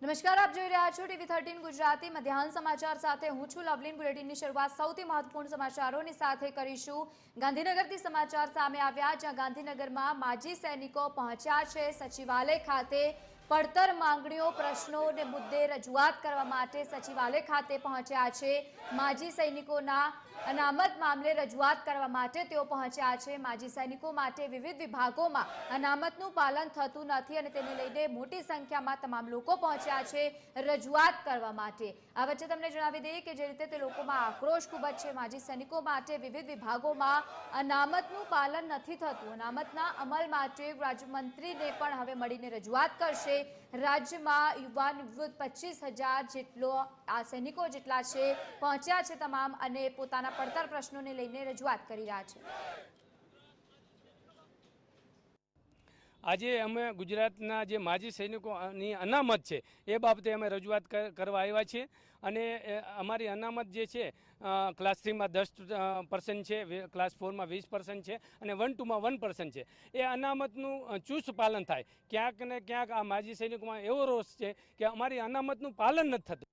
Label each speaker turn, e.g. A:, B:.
A: નમસ્કાર, આપ જોઈ રહ્યા છો ટીવી થર્ટીન ગુજરાતી. મધ્યાહન સમાચાર સાથે હું છું લવલીન. બુલેટિનની શરૂઆત સૌથી મહત્વપૂર્ણ સમાચારોની સાથે કરીશું. ગાંધીનગરથી સમાચાર સામે આવ્યા, જ્યાં ગાંધીનગરમાં માજી સૈનિકો પહોંચ્યા છે સચિવાલય ખાતે. પડતર માંગણીઓ પ્રશ્નોને મુદ્દે રજૂઆત કરવા માટે સચિવાલય ખાતે પહોંચ્યા છે. માજી સૈનિકોના અનામત મામલે રજૂઆત કરવા માટે તેઓ પહોંચ્યા છે. માજી સૈનિકો માટે વિવિધ વિભાગોમાં અનામતનું પાલન થતું નથી અને તેને લઈને મોટી સંખ્યામાં તમામ લોકો પહોંચ્યા છે રજૂઆત કરવા માટે. આ વચ્ચે તમને જણાવી દઈએ કે જે રીતે તે લોકોમાં આક્રોશ ખૂબ જ છે. માજી સૈનિકો માટે વિવિધ વિભાગોમાં અનામતનું પાલન નથી થતું. અનામતના અમલ માટે રાજ્યમંત્રીને પણ હવે મળીને રજૂઆત કરશે. રાજ્યમાં યુવાન વિરુદ્ધ પચીસ હજાર જેટલો, આ સૈનિકો જેટલા છે, પહોંચ્યા છે તમામ અને પોતાના પડતર પ્રશ્નોને લઈને રજૂઆત કરી રહ્યા છે.
B: આજે અમે ગુજરાતના જે માજી સૈનિકોની અનામત છે, એ બાબતે અમે રજૂઆત કર- કરવા આવ્યા છીએ. અને અમારી અનામત જે છે ક્લાસ થ્રીમાં દસ પર્સન્ટ છે ક્લાસ ફોરમાં વીસ પર્સન્ટ છે, અને વન ટુમાં વન પર્સન્ટ છે. એ અનામતનું ચુસ્ત પાલન થાય. ક્યાંક ને ક્યાંક આ માજી સૈનિકોમાં એવો રોષ છે કે અમારી અનામતનું પાલન નથી થતું.